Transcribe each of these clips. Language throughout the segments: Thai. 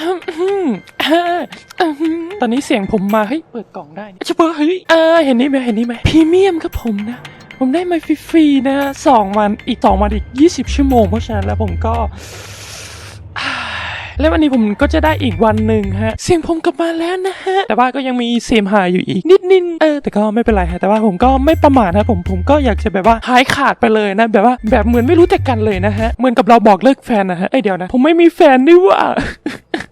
อืมอืมอ่าอืมตอนนี้เสียงผมมาเฮ้ยเปิดกล่องได้นี่เฉพาะเฮ้ยอ่าเห็นนี่ไหมเห็นนี่ไหมพรีเมียมครับผมนะ ผมได้มาฟรีๆนะสองวันอีกสองวันอีก20ชั่วโมงเพราะฉะนั้นแล้วผมก็แล้ววันนี้ผมก็จะได้อีกวันหนึ่งฮะ เสียงผมกลับมาแล้วนะฮะ แต่ว่าก็ยังมีเสียมหายอยู่อีกนิดนิดๆเออ แต่ก็ไม่เป็นไรฮะ แต่ว่าผมก็ไม่ประมาทฮะผม ผมก็อยากจะแบบว่าหายขาดไปเลยนะ แบบว่าแบบเหมือนไม่รู้จักกันเลยนะฮะ เหมือนกับเราบอกเลิกแฟนนะฮะ เอ้ยเดี๋ยวนะ ผมไม่มีแฟนนี่หว่า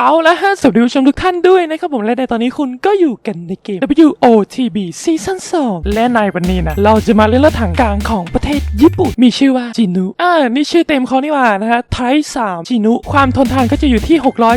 เอาละฮะสวัสดีผู้ชมทุกท่านด้วยนะครับผมและในตอนนี้คุณก็อยู่กันในเกม WOTB ซีซั่น2และในวันนี้นะ เราจะมาเล่นรถถังกลางของประเทศญี่ปุ่น มีชื่อว่าจินุอ่านี่ชื่อเต็มเขานี่ว่านะฮะไท3จินุความทนทานก็จะอยู่ที่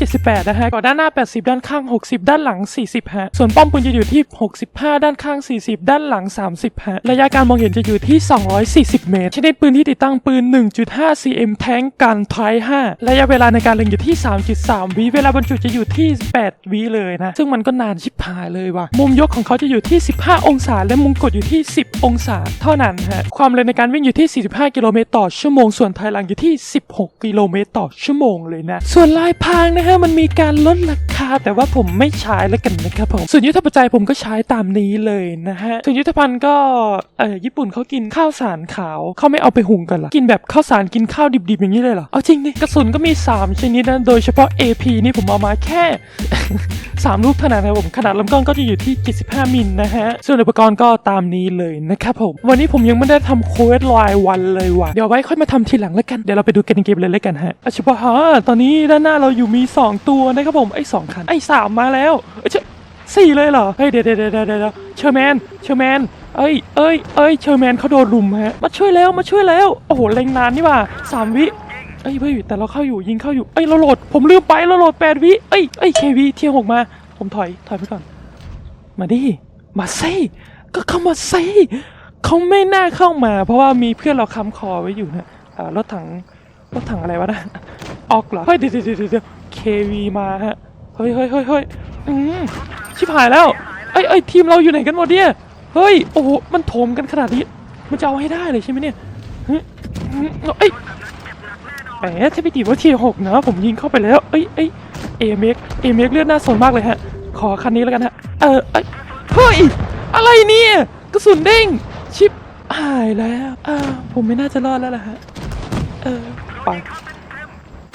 678 นะฮะก่อนด้านหน้า 80 ด้านข้าง 60 ด้านหลัง 40 ฮะ ส่วนป้อมปืนจะอยู่ที่ 65 ด้านข้าง 40 ด้านหลัง 30 ฮะ ระยะการมองเห็นจะอยู่ที่ 240 เมตรชนิดปืนที่ติดตั้งปืน 1.5 cm แทงกันไท5ระยะเวลาในการเล็งอยู่ที่ 3.3 วิเวลาบรรจุจะอยู่ที่ 8 วิเลยนะ ซึ่งมันก็นานชิบหายเลยว่ะ มุมยกของเขาจะอยู่ที่ 15 องศา และมุมกดอยู่ที่ 10 องศา เท่านั้นฮะ ความเร็วในการวิ่งอยู่ที่ 45 กิโลเมตรต่อชั่วโมง ส่วนถอยหลังอยู่ที่ 16 กิโลเมตรต่อชั่วโมงเลยนะ ส่วนลายพรางนะฮะ มันมีการลดราคา แต่ว่าผมไม่ใช้แล้วกันนะครับผม ส่วนยุทธปัจจัยผมก็ใช้ตามนี้เลยนะฮะ ส่วนยุทธภัณฑ์ก็ เออญี่ปุ่นเขากินข้าวสารขาว เขาไม่เอาไปหุงกันหรอ กินแบบข้าวสารกินข้าวดิบๆอย่างนี้เลยเหรอ เอาจริงดิ กระสุนก็มี 3 ชนิดนะ โดยเฉพาะ AP นี่ผมเอามาแค่ 3 ลูกเท่านั้นนะครับผมขนาดลำกล้องก็จะอยู่ที่ 75 มิลนะฮะ ส่วนอุปกรณ์ก็ตามนี้เลยนะครับผม วันนี้ผมยังไม่ได้ทำโค้ดรายวันเลยว่ะ เดี๋ยวไว้ค่อยมาทำทีหลังแล้วกัน เดี๋ยวเราไปดูกันในเกมเลยแล้วกันฮะอาชิบะฮะตอนนี้ด้านหน้าเราอยู่มี 2 ตัวนะครับผมไอ้สองคันไอ้สามมาแล้วเอ้ยเจ้าสี่เลยเหรอ เฮ้ยเดี๋ยวเดี๋ยวเดี๋ยวเดี๋ยวเชอร์แมน เชอร์แมนเอ้ย เอ้ย เอ้ย เชอร์แมนเขาโดนรุมฮะ มาช่วยแล้ว มาช่วยแล้ว โอ้โห เล็งนานนี่ว่าสามวิ เอ้ยเฮ้ยแต่เราเข้าอยู่ยิงเข้าอยู่เอ้ยเราโหลดผมลืมไปเราโหลดแปดวิเอ้ยเอ้ยเควีเทียหกมา ผมถอยถอยไปก่อน มาดิมาซิก็เข้ามาซิเขาไม่น่าเข้ามา เพราะว่ามีเพื่อนเราค้ำคอไว้อยู่นะอ่ารถถังรถถังอะไรวะนะออกเหรอเฮ้ยเดี๋ยวเดี๋ยวเดี๋ยวเควีมาฮะเฮ้ยเฮ้ยเฮ้ยเฮ้ยอืมชิบหายแล้วเอ้ยเอ้ยทีมเราอยู่ไหนกันหมดเนี่ยเฮ้ยโอ้โหมันโถมกันขนาดนี้มันจะเอาให้ได้เลยใช่ไหมเนี่ยเฮ้ยเอ้ย แหมถ้าไปตีว่าทีหกนะ ผมยิงเข้าไปแล้ว เอ้ยเอ้ยเอเมกเอเมกเลือดน่าสนมากเลยฮะ ขอคันนี้แล้วกันฮะ เออเฮ้ย อะไรเนี่ย กระสุนเด้ง ชิบหายแล้วอ่าผมไม่น่าจะรอดแล้วล่ะฮะ เออ ไป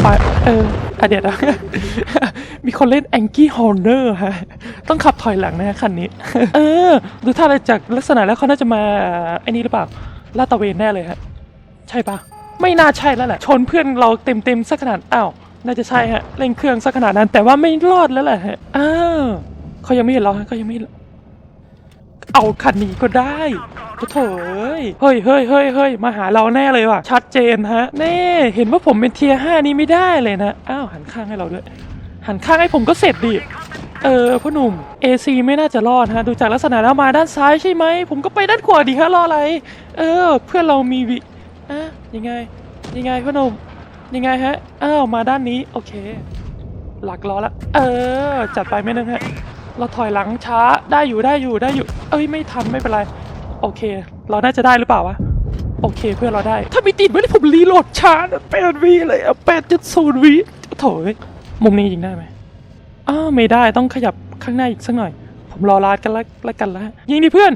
ไป เอออะเดี๋ยวนะมีคนเล่นแองกี้ฮอร์เนอร์ฮะ ต้องขับถอยหลังนะฮะคันนี้ เออ ดูท่าอะไรจากลักษณะแล้วเขาน่าจะมาไอ้นี่หรือเปล่า ลาดตะเวนแน่เลยฮะ ใช่ปะ ไม่น่าใช่แล้วแหละ ชนเพื่อนเราเต็มเต็มๆสักขนาดอ้าวน่าจะใช่ฮะเร่งเครื่องสักขนาดนั้น แต่ว่าไม่รอดแล้วแหละฮะอ้าวเขายังไม่เห็นเราฮะเขายังไม่ เอาคันนี้ก็ได้โอ้โถเอ้ยเฮ้ยเฮ้ยเฮ้ยเฮ้ยมาหาเราแน่เลยว่ะ ชัดเจนฮะ แน่ เห็นว่าผมเป็นเทียห้านี้ไม่ได้เลยนะ อ้าว หันข้างให้เราด้วย หันข้างให้ผมก็เสร็จดิ เออพ่อหนุ่ม AC ไม่น่าจะรอดฮะ ดูจากลักษณะแล้วมาด้านซ้ายใช่ไหม ผมก็ไปด้านขวาดีฮะ รออะไร เออ เพื่อนเรามีวิ อะยังไง ยังไงพ่อหนุ่มยังไงฮะ อ้าว มาด้านนี้ โอเค หลักล้อละ เออ จัดไปไม่นึงฮะ เราถอยหลังช้า ได้อยู่ ได้อยู่ ได้อยู่ เอ้ย ไม่ทัน ไม่เป็นไร โอเค เราน่าจะได้หรือเปล่าวะ โอเค เพื่อนเราได้ ถ้ามีติดไม่ได้ผมรีโหลดช้าแปดวิเลยอะแปดจุดศูนย์วิโถยมุมนี้ยิงได้ไหมอ้าว ไม่ได้ ต้องขยับข้างหน้าอีกสักหน่อย ผมรอลาดกันละละกันละยิงดิเพื่อน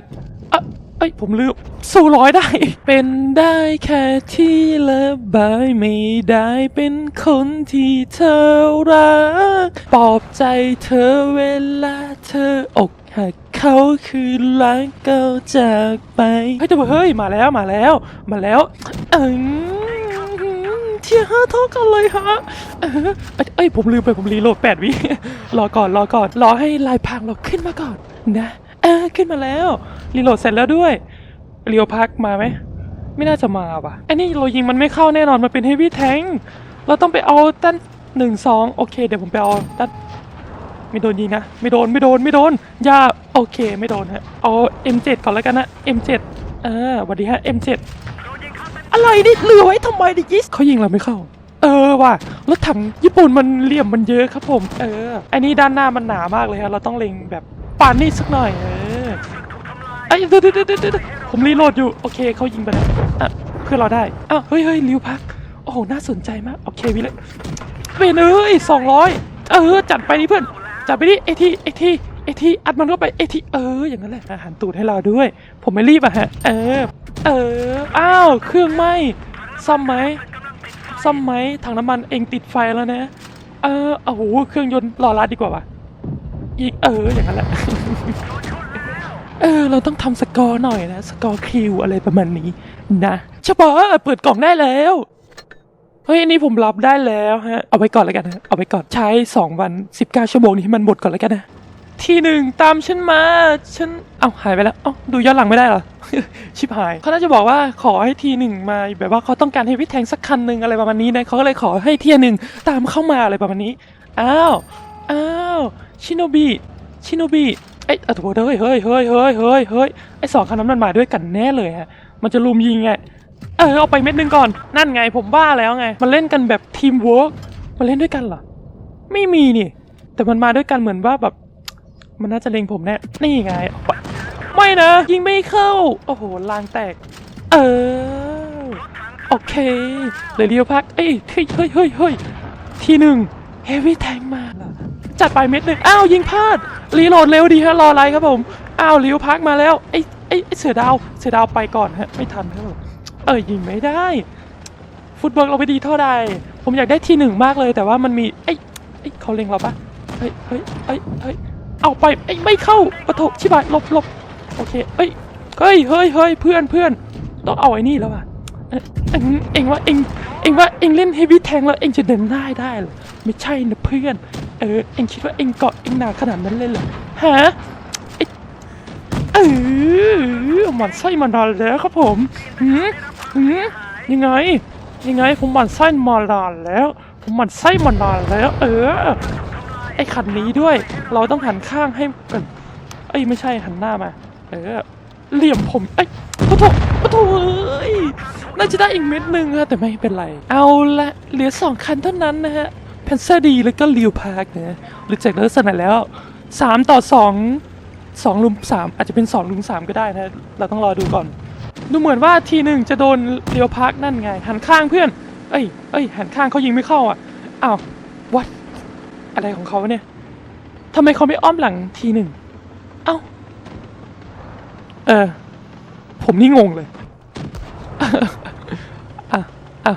เอ้ยผมลืมสู้ร้อยได้ เป็นได้แค่ที่ระบายไม่ได้เป็นคนที่เธอรักปลอบใจเธอเวลาเธออกหักเขาคือรักก็จากไปเฮ้ยแต่ว่าเฮ้ยมาแล้วมาแล้ว มาแล้วเออ เทียห้าเท่ากันเลยฮะเออเอ้ยผมลืมไปผมรีโหลดแปดวิรอก่อนรอก่อนรอให้ลายพรางเราขึ้นมาก่อนนะเออขึ้นมาแล้วรีโหลดเสร็จแล้วด้วยเรียวพักมาไหมไม่น่าจะมาว่ะไอ้นี่เรายิงมันไม่เข้าแน่นอนมันเป็นเฮฟวี่แทงเราต้องไปเอาด้านหนึ่งสองโอเค เดี๋ยวผมไปเอาด้านไม่โดนยิงนะไม่โดนไม่โดนไม่โดนอย่าโอเคไม่โดนฮะเอา M7 ก่อนแล้วกันนะ M7 เออสวัสดีฮะ M7 อะไรนี่เหลือไว้ทำไมดิยิสเขายิงเราไม่เข้า เออว่ะรถถังญี่ปุ่นมันเหลี่ยมมันเยอะครับผม เอออันนี้ด้านหน้ามันหนามากเลยครับเราต้องเล็งแบบปานนี่สักหน่อยเออไอ้เดี๋ยวเดี๋ยวเดี๋ยวเดี๋ยวผมรีโหลดอยู่โอเคเขายิงไปแล้วอะเพื่อเราได้อ้าวเฮ้ยเฮ้ยลิวพักโอ้โหน่าสนใจมากโอเควิเลยเวนเอ้ยสองร้อยเออจัดไปดิเพื่อนจัดไปดิเอทีเอทีเอทีอัดมันเข้าไปเอทีเอออย่างนั้นแหละอาหารตูดให้เราด้วย ผมไม่รีบอะฮะเออ เออ อ้าว เครื่องไหมซ่อมไหมซ่อมไหมถังน้ำมันเองติดไฟแล้วนะ เออโอ้โหเครื่องยนต์รอรัดดีกว่าว่ะอีกเออ อย่างนั้นแหละ เออ เราต้องทำสกอร์หน่อยนะ สกอร์คิวอะไรประมาณนี้นะเฉพาะเปิดกล่องได้แล้ว เฮ้ย อันนี้ผมรับได้แล้วฮะ เอาไว้ก่อนแล้วกันนะ เอาไว้ก่อนใช้ 2 วัน 19 ชั่วโมงนี้ให้มันหมดก่อนแล้วกันนะ ทีหนึ่งตามฉันมา ฉัน เอาหายไปแล้ว เอ้าดูย้อนหลังไม่ได้เหรอ ชิบหาย เขาน่าจะบอกว่าขอให้ทีหนึ่งมา แบบว่าเขาต้องการให้วิทแทงสักคันหนึ่งอะไรประมาณนี้นะเขาก็เลยขอให้ทีหนึ่งตามเข้ามาอะไรประมาณนี้ อ้าว อ้าว ชิโนบิ ชิโนบิเอ้อาตัวเฮ้ยเฮ้ยเฮ้ยเฮ้ยเฮ้ยเฮ้ยไอสองคันนั้นมันมาด้วยกันแน่เลยฮะ มันจะลุมยิงไง เออเอาไปเม็ดหนึงก่อน นั่นไงผมว่าแล้วไง มันเล่นกันแบบทีมเวิร์กมันเล่นด้วยกันเหรอ ไม่มีนี่ แต่มันมาด้วยกันเหมือนว่าแบบ มันน่าจะเล็งผมแน่ นี่ไงเอาไปไม่นะ ยิงไม่เข้า โอ้โห ลางแตก เออ โอเค เลยเรียวพัก เอ้ยเฮ้ย เฮ้ยเฮ้ยเฮ้ยทีหนึ่งเฮฟวี่แทงมา จัดไปเม็ดหนึ่งอ้าว ยิงพลาด รีโหลดเร็วดีฮะ รออะไรครับผม อ้าวเรียวพักมาแล้ว ไอ้ไอ้เสือดาว เสือดาวไปก่อนฮะ ไม่ทันครับผมเออยิงไม่ได้ ฟุตบอลเราไปดีเท่าใด ผมอยากได้ทีหนึ่งมากเลย แต่ว่ามันมี ไอ้ไอ้ยเขาเล็งเราปะเฮ้ยเฮ้ยเฮ้ยเฮ้ย เอาไปไอ้ไม่เข้าปะโถชิบายหลบหลบโอเคเอ้ยเฮ้ยเฮ้ยเฮ้ยเพื่อนเพื่อนต้องเอาไอ้นี่แล้วอะเอ็งเอ็งว่าเอ็งเอ็งว่าเอ็งเล่นเฮฟวี่แทงแล้วเอ็งจะเดินได้ได้เหรอไม่ใช่นะเพื่อนเออเอ็งคิดว่าเอ็งเกาะเอ็งหนาขนาดนั้นเลยเหรอฮะเออหมันไส้มานานแล้วครับผมหืมหืมยังไง ยังไงผมหมันไส้มานานแล้ว ผมหมันไส้มานานแล้ว เออ ไอ้ขันนี้ด้วย เราต้องหันข้างให้กันเอ้ยไม่ใช่หันหน้ามา เออเหลี่ยมผมเอ้ยปะโถปะโถเอ้ยน่าจะได้อีกเม็ดหนึ่งอะแต่ไม่เป็นไร เอาละเหลือสองคันเท่านั้นนะฮะเพนเซอร์ดีแล้วก็ลิวพาร์กนะหรือจากลักษณะแล้วสามต่อสองสองลุมสามอาจจะเป็นสองลุมสามก็ได้นะ เราต้องรอดูก่อน ดูเหมือนว่าทีหนึ่งจะโดนเลียวพักนั่นไง หันข้างเพื่อน เอ้ยเอ้ยหันข้างเขายิงไม่เข้าอะอ้าว อะไรของเขาเนี่ยทำไมเขาไม่อ้อมหลังทีหนึ่ง เอ้า เออ ผมนี่งงเลยอะอะ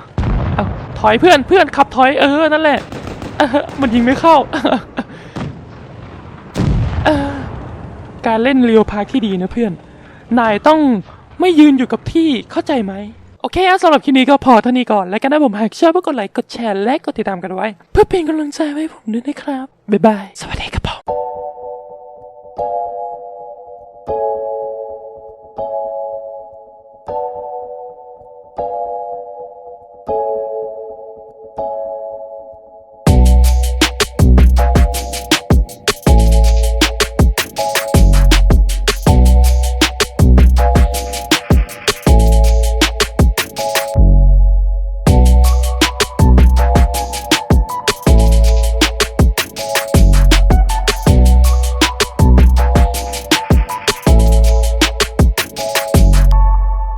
อะถอยเพื่อนเพื่อนขับถอยเออ นั่นแหละ มันยิงไม่เข้า การเล่นเรียวพาร์คที่ดีนะเพื่อน นายต้องไม่ยืนอยู่กับที่เข้าใจไหม โอเคสำหรับคลิปนี้ก็พอเท่านี้ก่อน แล้วกันนะผมหากชอบก็กดไลค์ กดแชร์ และกดติดตามกันไว้ เพื่อเป็นกำลังใจให้ผมด้วยนะครับ บ๊ายบาย สวัสดี